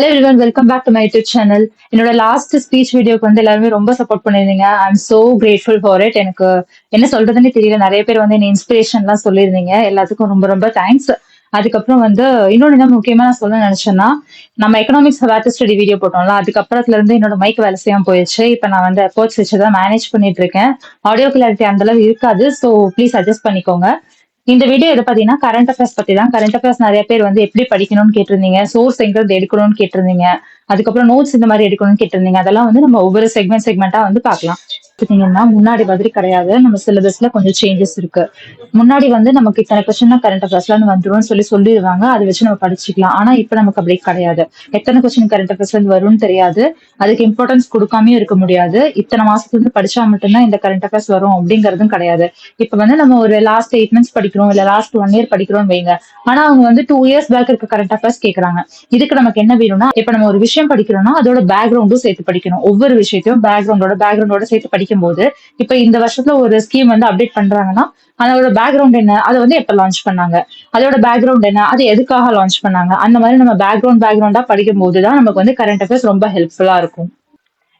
Hello everyone welcome back to my YouTube channel என்னோட last speech வீடியோக்கு வந்து எல்லாருமே ரொம்ப சப்போர்ட் பண்ணிருந்தீங்க I am so grateful for it எனக்கு என்ன சொல்றதுன்னு தெரியல. நிறைய பேர் வந்து என்ன இன்ஸ்பிரேஷன்லாம் சொல்லியிருந்தீங்க. எல்லாத்துக்கும் ரொம்ப ரொம்ப தேங்க்ஸ் அதுக்கப்புறம் வந்து இன்னொன்று என்ன முக்கியமா நான் சொல்ல நினைச்சேன்னா நம்ம எக்கனாமிக்ஸ் வேட்டர் ஸ்டடி வீடியோ போட்டோம்ல அதுக்கப்புறத்துல இருந்து என்னோட மைக் வேலை செய்யாம போயிடுச்சு இப்போ நான் வந்து அப்ரோச் வச்சு தான் மேனேஜ் பண்ணிட்டு இருக்கேன். ஆடியோ கிளாரிட்டி அந்த அளவு இருக்காது. ஸோ ப்ளீஸ் அட்ஜஸ்ட் பண்ணிக்கோங்க. இந்த வீடியோ எதை பாத்தீங்கன்னா கரண்ட் அஃபேர்ஸ் பத்தி தான் கரண்ட் அஃபேர்ஸ் நிறைய பேர் வந்து எப்படி படிக்கணும்னு கேட்டிருந்தீங்க சோர்ஸ் எங்கிறது எடுக்கணும்னு கேட்டிருந்தீங்க அதுக்கப்புறம் நோட்ஸ் இந்த மாதிரி எடுக்கணும்னு கேட்டிருந்தீங்க அதெல்லாம் வந்து நம்ம ஒவ்வொரு செக்மெண்ட் செக்மெண்டா வந்து பார்க்கலாம். பார்த்தீங்கன்னா முன்னாடி மாதிரி கிடையாது. நம்ம சிலபஸ்ல கொஞ்சம் சேஞ்சஸ் இருக்கு. முன்னாடி வந்து நமக்கு இத்தனை கொஸ்டின் கரண்ட் அஃபேர்ஸ்லாம் வந்துரும் சொல்லி சொல்லிடுவாங்க. அதை வச்சு நம்ம படிச்சுக்கலாம். ஆனா இப்ப நமக்கு அப்படி கிடையாது. எத்தனை கொஸ்டின் கரண்ட் அஃபேர்ஸ்ல இருந்து வரும்னு தெரியாது. அதுக்கு இம்பார்ட்டன்ஸ் கொடுக்காமயும் இருக்க முடியாது. இத்தனை மாசத்துல இருந்து படிச்சா மட்டும்தான் இந்த கரண்ட் அஃபேர்ஸ் வரும் அப்படிங்கறதும் கிடையாது. இப்ப வந்து நம்ம ஒரு லாஸ்ட் எயிட் மந்த்ஸ் படிக்கிறோம் இல்ல லாஸ்ட் ஒன் இயர் படிக்கிறோம் வைங்க. ஆனா அவங்க வந்து டூ இயர்ஸ் பேக் இருக்க கரண்ட் அஃபேர்ஸ் கேக்குறாங்க. இதுக்கு நமக்கு என்ன வேணும்னா இப்ப நம்ம ஒரு விஷயம் படிக்கிறோம்னா அதோட பேக்ரவுண்டும் சேர்த்து படிக்கணும். ஒவ்வொரு விஷயத்தையும் பேக்ரவுண்டோட பேக்ரவுண்டோட சேர்த்து படிக்கும் போது இப்ப இந்த வருஷத்துல ஒரு ஸ்கீம் வந்து அப்டேட் பண்றாங்கன்னா அதோட பேக்ரவுண்ட் என்ன? அதை வந்து எப்ப லான்ச் பண்ணாங்க? அதோட பேக்ரவுண்ட் என்ன? அது எதுக்காக லான்ச் பண்ணாங்க? அந்த மாதிரி நம்ம பேக்ரவுண்ட் பேக்ரவுண்டா படிக்கும் போதுதான் நமக்கு வந்து கரண்ட் அஃபேர்ஸ் ரொம்ப ஹெல்ப்ஃபுல்லா இருக்கும்.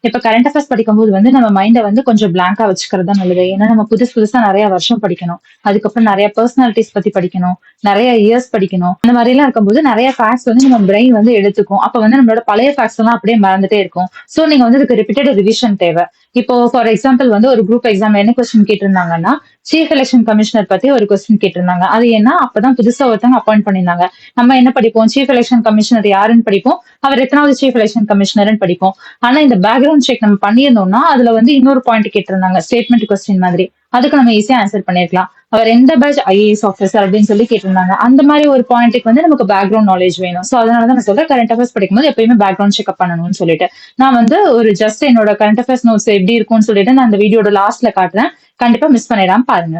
இப்ப கரண்ட் அஃபேர்ஸ் படிக்கும்போது வந்து நம்ம மைண்டை வந்து கொஞ்சம் பிளாங்கா வச்சுக்கிறது தான் நல்லது. ஏன்னா நம்ம புதுசு புதுசா நிறைய வருஷம் படிக்கணும். அதுக்கப்புறம் நிறைய பர்சனாலிட்டிஸ் பத்தி படிக்கணும். நிறைய இயர்ஸ் படிக்கணும். அந்த மாதிரி எல்லாம் இருக்கும்போது நிறைய ஃபேக்ட்ஸ் வந்து நம்ம பிரெயின் வந்து எடுத்துக்கும். அப்ப வந்து நம்மளோட பழைய ஃபேக்ட்ஸ் எல்லாம் அப்படியே மறந்துட்டே இருக்கும். சோ நீங்க வந்து இதுக்கு ரிப்பீட்டட் ரிவிஷன் தேவை. இப்போ ஃபார் எக்ஸாம்பிள் வந்து ஒரு குரூப் எக்ஸாம் என்ன கொஸ்டின் கேட்டிருந்தாங்கன்னா சீஃப் எலெக்ஷன் கமிஷனர் பத்தி ஒரு கொஸ்டின் கேட்டிருந்தாங்க. அது என்ன? அப்பதான் புதுசா ஒருத்தவங்க அப்பாயிண்ட் பண்ணியிருந்தாங்க. நம்ம என்ன படிப்போம்? சீஃப் எலெக்ஷன் கமிஷனர் யாருன்னு படிப்போம். அவர் எத்தனாவது சீஃப் எலெக்ஷன் கமிஷனர்னு படிப்போம். ஆனா இந்த பேக்ரவுண்ட் செக் நம்ம பண்ணியிருந்தோம்னா அதுல வந்து இன்னொரு பாயிண்ட் கேட்டிருந்தாங்க. ஸ்டேட்மெண்ட் கொஸ்டின் மாதிரி. அதுக்கு நம்ம ஈஸியா ஆன்சர் பண்ணிருக்கலாம். அவர் எந்த பேட்ச் ஐஏஎஸ் ஆஃபீஸர் அப்படின்னு சொல்லி கேட்டிருந்தாங்க. அந்த மாதிரி ஒரு பாயிண்ட்டுக்கு வந்து நமக்கு பேக்ரவுண்ட் நாலேஜ் வேணும். சோ அதனால தான் நான் சொல்றேன் கரண்ட் அஃபேர்ஸ் படிக்கும்போது எப்பயுமே பேக்ரவுண்ட் செக்அப் பண்ணணும்னு சொல்லிட்டு. நான் வந்து ஒரு ஜஸ்ட் என்னோட கரண்ட் அஃபேர்ஸ் நோட்ஸ் எப்படி இருக்கும்னு சொல்லிட்டு நான் அந்த வீடியோட லாஸ்ட்ல காட்டுறேன். கண்டிப்பா மிஸ் பண்ணிடாம பாருங்க.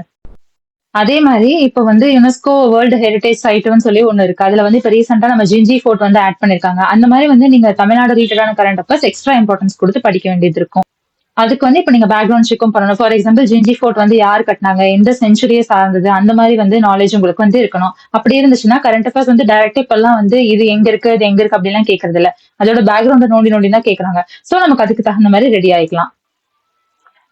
அதே மாதிரி இப்ப வந்து யுனெஸ்கோ வேர்ல்டு ஹெரிடேஜ் சைட்னு சொல்லி ஒண்ணு இருக்கு. அதுல வந்து இப்ப ரீசெண்டா நம்ம ஜிஞ்சி ஃபோர்ட் வந்து ஆட் பண்ணிருக்காங்க. அந்த மாதிரி வந்து நீங்க தமிழ்நாடு ரிலேட்டடான கரண்ட் அஃபேர்ஸ் எக்ஸ்ட்ரா இம்பார்ட்டன்ஸ் கொடுத்து படிக்க வேண்டியது இருக்கும். அதுக்கு வந்து இப்ப நீங்க பேக்ரவுண்ட் செக்கும் பண்ணணும். ஃபார் எக்ஸாம்பிள் ஜிஞ்சி ஃபோர்ட் வந்து யார் கட்டினாங்க? எந்த செஞ்சுரியை சார்ந்தது? அந்த மாதிரி வந்து நாலேஜ் உங்களுக்கு வந்து இருக்கணும். அப்படி இருந்துச்சுன்னா கரண்ட் அஃபேர்ஸ் வந்து டைரக்டா இப்பெல்லாம் வந்து இது எங்க இருக்கு இது எங்க இருக்கு அப்படிலாம் கேட்கறது இல்ல அதோட பேக்ரவுண்ட் நோண்டி நோண்டி தான் கேக்குறாங்க. சோ நமக்கு அதுக்கு தகுந்த மாதிரி ரெடி ஆயிக்கலாம்.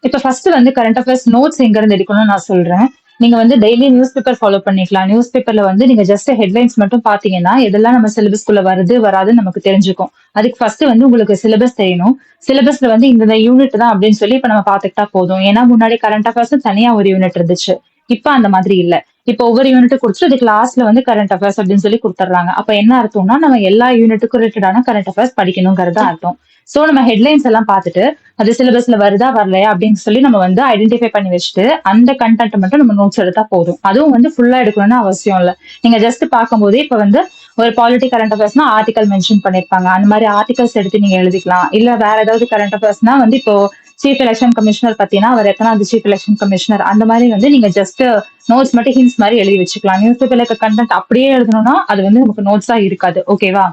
இப்ப ஃபர்ஸ்ட் வந்து கரண்ட் அஃபேர்ஸ் நோட்ஸ் எங்க இருந்து எடுக்கணும்னு நான் சொல்றேன். நீங்க வந்து டெய்லி நியூஸ் பேப்பர் ஃபாலோ பண்ணிக்கலாம். நியூஸ் பேப்பர்ல வந்து நீங்க ஜஸ்ட் ஹெட்லைன்ஸ் மட்டும் பாத்தீங்கன்னா எதெல்லாம் நம்ம சிலபஸ்க்குள்ள வருது வராதுன்னு நமக்கு தெரிஞ்சுக்கும். அதுக்கு ஃபர்ஸ்ட் வந்து உங்களுக்கு சிலபஸ் தெரியணும். சிலபஸ்ல வந்து இந்த யூனிட் தான் அப்படின்னு சொல்லி இப்ப நம்ம பாத்துக்கிட்டா போதும். ஏன்னா முன்னாடி கரண்ட் அஃபேர்ஸ் தனியா ஒரு யூனிட் இருந்துச்சு. இப்ப அந்த மாதிரி இல்ல. இப்ப ஒவ்வொரு யூனிட் கொடுத்துட்டு அதுக்கு லாஸ்ட்ல வந்து கரண்ட் அஃபேர்ஸ் அப்படின்னு சொல்லி கொடுத்துட்றாங்க. அப்ப என்ன அர்த்தம்னா நம்ம எல்லா யூனிட்டுக்கும் ரிலேட்டடான கரண்ட் அஃபேர்ஸ் படிக்கணுங்கிறது அர்த்தம். சோ நம்ம ஹெட்லைன்ஸ் எல்லாம் பார்த்துட்டு அது சிலபஸ்ல வருதா வரலையா அப்படின்னு சொல்லி நம்ம வந்து ஐடென்டிஃபை பண்ணி வச்சுட்டு அந்த கண்டென்ட் மட்டும் நம்ம நோட்ஸ் எடுத்தா போதும். அதுவும் வந்து ஃபுல்லா எடுக்கணும்னு அவசியம் இல்ல. நீங்க ஜஸ்ட் பார்க்கும்போது இப்ப வந்து ஒரு பாலிட்டி கரண்ட் அஃபேர்ஸ்னா ஆர்டிகல் மென்ஷன் பண்ணிருப்பாங்க. அந்த மாதிரி ஆர்டிகல்ஸ் எடுத்து நீங்க எழுதிக்கலாம். இல்ல வேற ஏதாவது கரண்ட் அஃபேர்ஸ்னா வந்து இப்போ சீஃப் எலெக்ஷன் கமிஷனர் பாத்தீங்கன்னா அவர் எத்தனாவது சீஃப் எலெக்ஷன் கமிஷனர் அந்த மாதிரி வந்து நீங்க ஜஸ்ட் நோட்ஸ் மட்டும் ஹின்ஸ் மாதிரி எழுதி வச்சுக்கலாம். நியூஸ் பேப்பர்ல இருக்க கண்டென்ட் அப்படியே எழுதணும்னா அது வந்து நமக்கு நோட்ஸா இருக்காது. ஓகேவா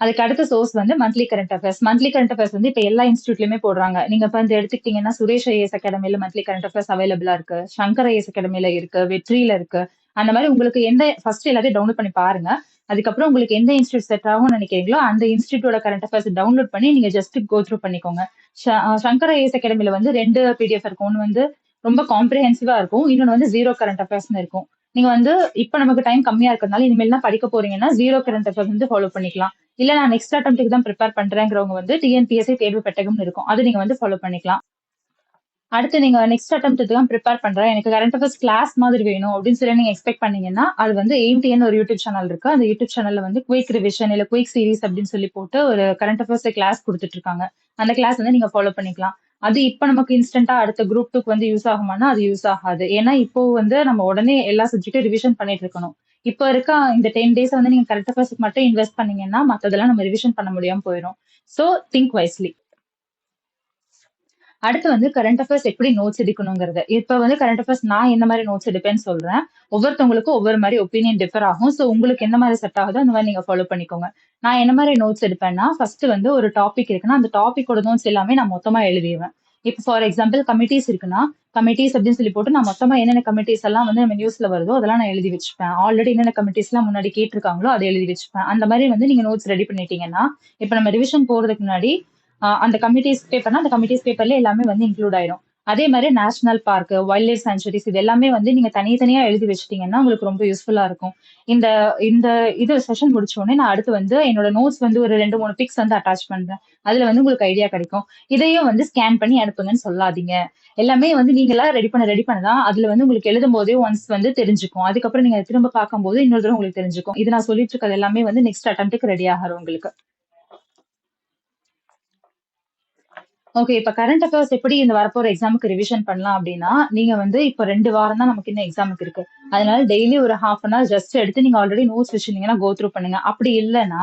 அதுக்கு அடுத்த சோர்ஸ் வந்து monthly current affairs monthly current affairs வந்து இப்ப எல்லா இன்ஸ்டியூட்லயுமே போடுறாங்க. நீங்க இப்ப வந்து எடுத்துக்கிட்டீங்கன்னா சுரேஷ் ஐஎஸ் அகாடமியில மந்த்லி கரண்ட் அஃபேர்ஸ் அவைலபிளா இருக்கு. சங்கர் ஐஎஸ் அகாடமில இருக்கு. வெற்றியில இருக்கு. அந்த மாதிரி உங்களுக்கு எந்த ஃபர்ஸ்ட் எல்லாத்தையும் டவுன்லோட் பண்ணி பாருங்க. அதுக்கப்புறம் உங்களுக்கு எந்த இன்ஸ்டியூட் செட் ஆகும் நினைக்கிறீங்களோ அந்த இன்ஸ்டியூட்டோட கரண்ட் அஃபேர்ஸ் டவுன்லோட் பண்ணி நீங்க ஜஸ்ட் கோ த்ரூ பண்ணிக்கோங்க. சங்கர ஐஎஸ் அகாடமில வந்து ரெண்டு பிடிஎஃப் இருக்கும். ஒன்று வந்து ரொம்ப காம்ப்ரிஹென்சிவா இருக்கும். இன்னொன்று வந்து ஜீரோ கரண்ட் அஃபேர்ஸ்னு இருக்கும். நீங்க வந்து இப்ப நமக்கு டைம் கம்மியா இருக்கிறதுனால இனிமேல் படிக்க போறீங்கன்னா ஜீரோ கரண்ட் அஃபேர்ஸ் வந்து ஃபாலோ பண்ணிக்கலாம். இல்ல நான் நெக்ஸ்ட் அட்டம்ப்ட்டுக்கு தான் ப்ரிப்பேர் பண்றேங்கிறவங்க வந்து டிஎன்பிஎஸ்சி தேர்வு பெட்டகம்னு இருக்கும். அது நீங்க வந்து ஃபாலோ பண்ணிக்கலாம். அடுத்து நீங்க நெக்ஸ்ட் அட்டம்ப்ட்டுக்கு தான் ப்ரிப்பேர் பண்றேன் எனக்கு கரண்ட் அஃபேர்ஸ் கிளாஸ் மாதிரி வேணும் அப்படின்னு சொல்லி நீங்க எக்ஸ்பெக்ட் பண்ணீங்கன்னா அது வந்து எயிம்டிஎன் ஒரு யூடியூப் சேனல் இருக்கு. அந்த யூடியூப் சேனல்ல வந்து குயிக் ரிவிஷன் இல்ல குயிக் சீரிஸ் அப்படின்னு சொல்லி போட்டு ஒரு கரண்ட் அஃபேர்ஸ் கிளாஸ் கொடுத்துட்டு இருக்காங்க. அந்த கிளாஸ் வந்து நீங்க ஃபாலோ பண்ணிக்கலாம். அது இப்ப நமக்கு இன்ஸ்டன்டா அடுத்த குரூப் டூக்கு வந்து யூஸ் ஆகுமானா அது யூஸ் ஆகாது. ஏன்னா இப்போ வந்து நம்ம உடனே எல்லா சப்ஜெக்டும் ரிவிஷன் பண்ணிட்டு இருக்கணும். இப்போ இருக்க இந்த டென் டேஸ் வந்து நீங்க கரண்ட் அஃபேர்ஸ்க்கு மட்டும் இன்வெஸ்ட் பண்ணீங்கன்னா மத்ததெல்லாம் நம்ம ரிவிஷன் பண்ண முடியாம போயிடும் சோ திங்க் வைஸ்லி அடுத்து வந்து கரண்ட் அஃபேர்ஸ் எப்படி நோட்ஸ் எடுக்கணுங்கிறது. இப்ப வந்து கரண்ட் அஃபேர்ஸ் நான் என்ன மாதிரி நோட்ஸ் எடுப்பேன்னு சொல்றேன். ஒவ்வொருத்தவங்களுக்கும் ஒவ்வொரு மாதிரி ஒப்பீனியன் டிஃபர் ஆகும். ஸோ உங்களுக்கு என்ன மாதிரி செட் ஆகுதோ அந்த மாதிரி நீங்க ஃபாலோ பண்ணிக்கோங்க. நான் என்ன மாதிரி நோட்ஸ் எடுப்பேன்னா ஃபர்ஸ்ட் வந்து ஒரு டாபிக் இருக்குன்னா அந்த டாபிக்கோட நோட்ஸ் எல்லாமே நான் மொத்தமா எழுதிடுவேன் இப்போ ஃபார் எக்ஸாம்பிள் கமிட்டிஸ் இருக்குன்னா கமிட்டிஸ் அப்படின்னு சொல்லி போட்டு நான் மொத்தமா என்னென்ன கமிட்டிஸ் எல்லாம் வந்து நம்ம நியூஸ்ல வருதோ அதெல்லாம் நான் எழுதி வச்சுப்பேன். ஆல்ரெடி என்னென்ன கமிட்டிஸ் எல்லாம் முன்னாடி கேட்டிருக்காங்களோ அதை எழுதி வச்சுப்பேன். அந்த மாதிரி வந்து நீங்க நோட்ஸ் ரெடி பண்ணிட்டீங்கன்னா இப்போ நம்ம ரிவிஷன் போறதுக்கு முன்னாடி அந்த கமிட்டிஸ் பேப்பர்னா அந்த கமிட்டிஸ் பேப்பர்ல எல்லாமே வந்து இன்க்ளூட் ஆயிரும். அதே மாதிரி national park wildlife sanctuaries இது எல்லாமே வந்து நீங்க தனித்தனியா எழுதி வச்சிட்டீங்கன்னா உங்களுக்கு ரொம்ப யூஸ்ஃபுல்லா இருக்கும். இந்த இந்த இது செஷன் முடிச்ச உடனே நான் அடுத்து வந்து என்னோட நோட்ஸ் வந்து ஒரு ரெண்டு மூணு பிக்ஸ் வந்து அட்டாச் பண்றேன். அதுல வந்து உங்களுக்கு ஐடியா கிடைக்கும். இதையும் வந்து ஸ்கேன் பண்ணி அனுப்புங்கன்னு சொல்லாதீங்க. எல்லாமே வந்து நீங்களா ரெடி பண்ண ரெடி பண்ணதான் அதுல வந்து உங்களுக்கு எழுதும் போதே ஒன்ஸ் வந்து தெரிஞ்சுக்கும். அதுக்கப்புறம் நீங்க திரும்ப பார்க்கும்போது இன்னொரு தடவை உங்களுக்கு தெரிஞ்சுக்கும். இது நான் சொல்லிட்டு இருக்கிறது எல்லாமே வந்து நெக்ஸ்ட் அட்டம்ப்ட்டுக்கு ரெடி ஆகிரும் உங்களுக்கு. ஓகே இப்ப கரண்ட் அஃபேர்ஸ் எப்படி இந்த வரப்போற எக்ஸாமுக்கு ரிவிஷன் பண்ணலாம் அப்படின்னா நீங்க வந்து இப்ப ரெண்டு வாரம் தான் நமக்கு இன்னும் எக்ஸாமுக்கு இருக்கு. அதனால டெய்லி ஒரு ஹாஃப் அன் ஹவர் ஜஸ்ட் எடுத்து நீங்க ஆல்ரெடி நோட்ஸ் வச்சிருந்தீங்கன்னா கோ த்ரூ பண்ணுங்க. அப்படி இல்லைன்னா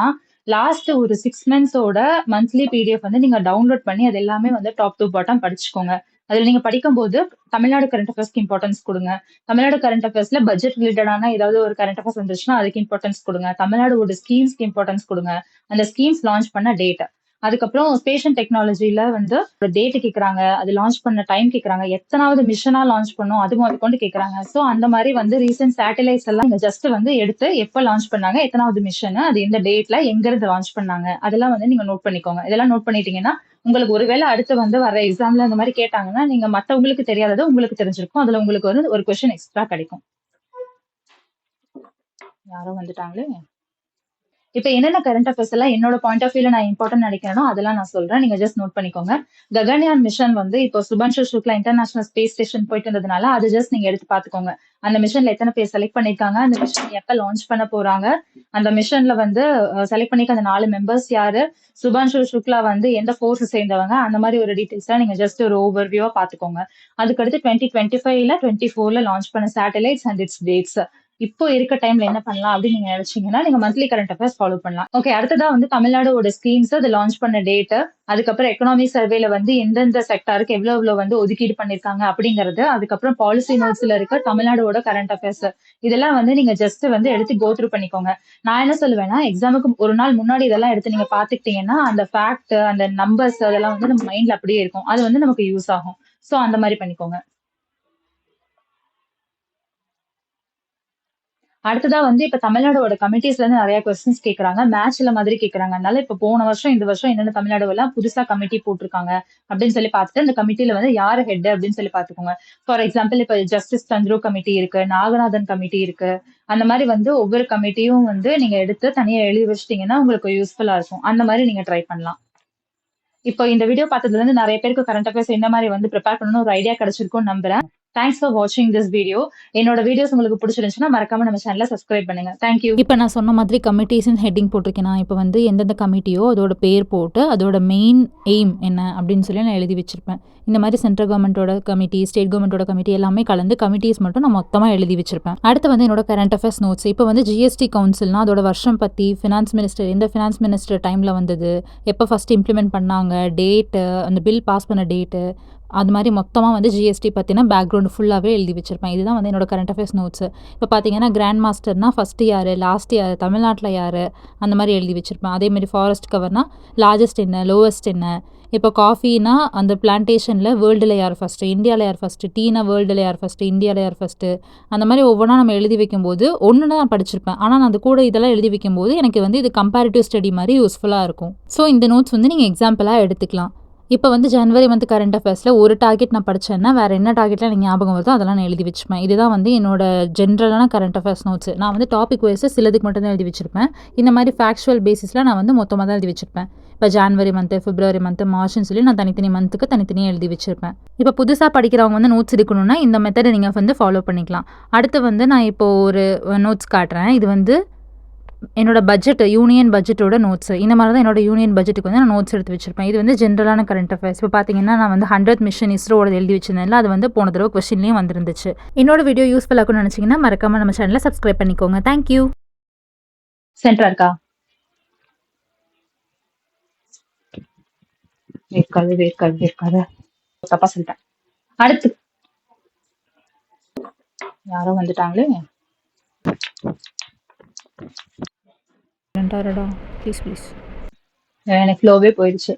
லாஸ்ட் ஒரு சிக்ஸ் மந்த்ஸோட மந்த்லி பிடிஎஃப் வந்து நீங்க டவுன்லோட் பண்ணி அது எல்லாமே வந்து டாப் டு பாட்டம் படிச்சுக்கோங்க. அதுல நீங்க படிக்கும்போது தமிழ்நாடு கரண்ட் அஃபேர்ஸ்க்கு இம்பார்ட்டன்ஸ் கொடுங்க. தமிழ்நாடு கரண்ட் அஃபேர்ஸ்ல பட்ஜெட் ரிலேட்டடான ஏதாவது ஒரு கரண்ட் அஃபேர்ஸ் வந்துச்சுன்னா அதுக்கு இம்பார்ட்டன்ஸ் கொடுங்க. தமிழ்நாடு ஒரு ஸ்கீம்ஸ்க்கு இம்பார்ட்டன்ஸ் கொடுங்க. அந்த ஸ்கீம்ஸ் லான்ச் பண்ண டேட் அதுக்கப்புறம் ஸ்பேஷன் டெக்னாலஜியில வந்து ஒரு டேட் கேக்குறாங்க அது லான்ச் பண்ண டைம் கேட்குறாங்க எத்தனாவது மிஷனா லான்ச் பண்ணும் அது மாதிரி கொண்டு கேக்குறாங்க. ஸோ அந்த மாதிரி வந்து ரீசெண்ட் சேட்டலைட்ஸ் எல்லாம் இங்க ஜஸ்ட் வந்து எடுத்து எப்போ லான்ச் பண்ணாங்க எத்தனாவது மிஷன் அது எந்த டேட்ல எங்க இருந்து லான்ச் பண்ணாங்க அதெல்லாம் வந்து நீங்க நோட் பண்ணிக்கோங்க. இதெல்லாம் நோட் பண்ணிட்டீங்கன்னா உங்களுக்கு ஒருவேளை அடுத்து வந்து வர எக்ஸாம்ல இந்த மாதிரி கேட்டாங்கன்னா நீங்க மற்றவங்களுக்கு தெரியாதது உங்களுக்கு தெரிஞ்சிருக்கும். அதுல உங்களுக்கு வந்து ஒரு கொஸ்டின் எக்ஸ்ட்ரா கிடைக்கும். யாரோ வந்துட்டாங்களே. இப்ப என்னென்ன கரண்ட் அஃபேர்ஸ் எல்லாம் என்னோட பாயிண்ட் ஆஃப் வியூல நான் இம்பார்ட்டன் நினைக்கிறேனோ அதெல்லாம் நான் சொல்றேன். நீங்க ஜஸ்ட் நோட் பண்ணிக்கோங்க. ககன்யான் மிஷன் வந்து இப்போ Shubhanshu Shukla international space station போயிட்டு இருந்ததுனால அது ஜஸ்ட் நீங்க எடுத்து பாத்துக்கோங்க அந்த மிஷன்ல எத்தனை பேர் செலக்ட் பண்ணிருக்காங்க அந்த மிஷன் எப்ப லான்ச் பண்ண போறாங்க அந்த மிஷன்ல வந்து செலக்ட் பண்ணிக்க அந்த நாலு மெம்பர்ஸ் யாரு சுபான்ஷு சுக்லா வந்து எந்த ஃபோர்ஸ் சேர்ந்தவங்க அந்த மாதிரி ஒரு டீடைல்ஸ் நீங்க ஜஸ்ட் ஒரு ஓவர் வியூவா பாத்துக்கோங்க அதுக்கடுத்து டுவெண்ட்டி டுவெண்ட்டி ஃபைவ்ல டுவெண்ட்டி ஃபோர்ல லான்ச் பண்ண சேட்டலைட்ஸ் அண்ட் இட்ஸ் டேட்ஸ் இப்போ இருக்க டைம்ல என்ன பண்ணலாம் அப்படின்னு நீங்க நினைச்சீங்கன்னா நீங்க மந்த்லி கரண்ட் அஃபேர்ஸ் ஃபாலோ பண்ணலாம். ஓகே அடுத்ததா வந்து தமிழ்நாடோட ஸ்கீம்ஸ் அது லான்ச் பண்ண டேட்டு அதுக்கப்புறம் எக்கனாமி சர்வேல வந்து எந்தெந்த செக்டாருக்கு எவ்வளவு எவ்வளவு வந்து ஒதுக்கீடு பண்ணிருக்காங்க அப்படிங்கறது அதுக்கப்புறம் பாலிசி நோட்ஸ்ல இருக்க தமிழ்நாடோட கரண்ட் அஃபேர்ஸ் இதெல்லாம் வந்து நீங்க ஜஸ்ட் வந்து எடுத்து கோ த்ரூ பண்ணிக்கோங்க. நான் என்ன சொல்லுவேன்னா எக்ஸாமுக்கு ஒரு நாள் முன்னாடி இதெல்லாம் எடுத்து நீங்க பாத்துக்கிட்டீங்கன்னா அந்த ஃபேக்ட் அந்த நம்பர்ஸ் அதெல்லாம் வந்து நம்ம மைண்ட்ல அப்படியே இருக்கும். அது வந்து நமக்கு யூஸ் ஆகும். ஸோ அந்த மாதிரி பண்ணிக்கோங்க. அடுத்ததா வந்து இப்ப தமிழ்நாடோட கமிட்டிஸ்ல இருந்து நிறைய கொஸ்டின்ஸ் கேக்குறாங்க. மேட்ச்ல மாதிரி கேக்குறாங்க. அதனால இப்ப போன வருஷம் இந்த வருஷம் என்னென்ன தமிழ்நாடு எல்லாம் புதுசா கமிட்டி போட்டிருக்காங்க அப்படின்னு சொல்லி பார்த்துட்டு அந்த கமிட்டில வந்து யார் ஹெட் அப்படின்னு சொல்லி பாத்துக்கோங்க ஃபார் எக்ஸாம்பிள் இப்ப ஜஸ்டிஸ் சந்துரு கமிட்டி இருக்கு நாகநாதன் கமிட்டி இருக்கு. அந்த மாதிரி வந்து ஒவ்வொரு கமிட்டியும் வந்து நீங்க எடுத்து தனியா எழுதி வச்சிட்டீங்கன்னா உங்களுக்கு யூஸ்ஃபுல்லா இருக்கும். அந்த மாதிரி நீங்க ட்ரை பண்ணலாம். இப்போ இந்த வீடியோ பார்த்ததுல இருந்து நிறைய பேருக்கு கரண்ட் அஃபேர்ஸ் என்ன மாதிரி வந்து ப்ரிப்பேர் பண்ணணும் ஒரு ஐடியா கிடைச்சிருக்கும்னு நம்புறேன். தேங்க்ஸ் ஃபார் வாட்சிங் திஸ் வீடியோ என்னோட வீடியோஸ் உங்களுக்கு பிடிச்சிருந்துச்சுன்னா மறக்காம நம்ம சேனலை சப்ஸ்கிரைப் பண்ணுங்க. தேங்க்யூ இப்போ நான் சொன்ன மாதிரி கமிட்டிஸ்னு ஹெட்டிங் போட்டிருக்கேன் நான் இப்போ வந்து எந்தெந்த கமிட்டியோ அதோட பேர் போட்டு அதோட மெயின் எய்ம் என்ன அப்படின்னு சொல்லி நான் எழுதி வச்சிருப்பேன். இந்த மாதிரி சென்ட்ரல் கவர்மெண்ட்டோட கமிட்டி ஸ்டேட் கவர்மெண்ட்டோட கமிட்டி எல்லாமே கலந்து கமிட்டிஸ் மட்டும் நான் மொத்தமாக எழுதி வச்சிருப்பேன். அடுத்து வந்து என்னோட கரண்ட் அஃபேர்ஸ் நோட்ஸ் இப்போ வந்து ஜிஎஸ்டி கவுன்சில்னா அதோட வருஷம் பற்றி ஃபினான்ஸ் மினிஸ்டர் எந்த ஃபினான்ஸ் மினிஸ்டர் டைமில் வந்தது எப்போ ஃபஸ்ட் இம்ப்ளிமெண்ட் பண்ணாங்க டேட்டு அந்த பில் பாஸ் பண்ண டேட்டு அது மாதிரி மொத்தமாக வந்து ஜிஎஸ்டி பற்றின பேக்ரவுண்டு ஃபுல்லாகவே எழுதி வச்சுருப்பேன். இதுதான் வந்து என்னோட கரண்ட் அஃபேர்ஸ் நோட்ஸ் இப்போ பார்த்தீங்கன்னா கிராண்ட் மாஸ்டர்னா ஃபஸ்ட்டு யார் லாஸ்ட் யார் தமிழ்நாட்டில் யார் அந்த மாதிரி எழுதி வச்சுருப்பேன். அதேமாதிரி ஃபாரஸ்ட் கவர்னால் லார்ஜஸ்ட் என்ன லோவஸ்ட் என்ன? இப்போ காஃபினா அந்த பிளான்டேஷனில் வேர்ல்டில் யார் ஃபஸ்ட்டு இந்தியாவில் யார் ஃபஸ்ட்டு டீனா வேர்ல்டில் யார் ஃபஸ்ட்டு இந்தியாவில் யார் ஃபஸ்ட்டு அந்த மாதிரி ஒவ்வொன்றா நம்ம எழுதி வைக்கும்போது ஒன்று நான் படிச்சிருப்பேன். ஆனால் நான் அது கூட இதெல்லாம் எழுதி வைக்கும்போது எனக்கு வந்து இது கம்பேரிட்டிவ் ஸ்டடி மாதிரி யூஸ்ஃபுல்லாக இருக்கும். ஸோ இந்த நோட்ஸ் வந்து நீங்கள் எக்ஸாம்பிளாக எடுத்துக்கலாம். இப்போ வந்து ஜனவரி மந்த் கரண்ட் அஃபேர்ஸில் ஒரு டார்கெட் நான் படித்தேன்னா வேறு என்ன டார்கெட்லாம் எனக்கு ஞாபகம் வருதோ அதெல்லாம் நான் எழுதி வச்சுப்பேன். இதுதான் வந்து என்னோட ஜென்ரலான கரண்ட் அஃபேர்ஸ் நோட்ஸ் நான் வந்து டாபிக் வைஸ் சிலதுக்கு மட்டும் தான் எழுதி வச்சிருப்பேன். இந்த மாதிரி ஃபேக்சுவல் பேசிஸில் நான் வந்து மொத்தமாக தான் எழுதி வச்சிருப்பேன். இப்போ ஜான்வரி மந்த்து பிப்ரவரி மந்த்து மார்ச்னு சொல்லி நான் தனித்தனி மந்த்துக்கு தனித்தனியாக எழுதி வச்சிருப்பேன். இப்போ புதுசாக படிக்கிறவங்க வந்து நோட்ஸ் எடுக்கணும்னா இந்த மெத்தடை நீங்கள் வந்து ஃபாலோ பண்ணிக்கலாம். அடுத்து வந்து நான் இப்போ ஒரு நோட்ஸ் காட்டுறேன். இது வந்து என்னோட பட்ஜெட் யூனியன் பட்ஜெட்டோட நோட்ஸ் இந்த மாதிரி தான் என்னோட யூனியன் பட்ஜெட்டுக்கு வந்து நான் நோட்ஸ் எடுத்து வச்சிருப்பேன். இது வந்து ஜென்ரலான கரண்ட் அஃபேர்ஸ் இப்போ பார்த்தீங்கன்னா நான் வந்து ஹண்ட்ரட் மிஷன் இஸ்ரோட எழுதி வச்சிருந்தேன்ல அது வந்து போன தடவை கொஸ்டின்லேயும் வந்துருந்துச்சு. என்னோட வீடியோ யூஸ்ஃபுல்லாக இருக்கும்னு நினச்சிங்கன்னா மறக்காம நம்ம சேனலை சப்ஸ்கிரைப் பண்ணிக்கோங்க. தேங்க்யூ சென்டரா இருக்கா வேர்க்காது வேர்க்காது வேர்க்காது தப்பா சொல்லிட்டேன். அடுத்து. யாரோ வந்துட்டாங்களே. ரெண்டாயிரடா ப்ளீஸ் ப்ளீஸ் எனக்கு லோவே போயிடுச்சு.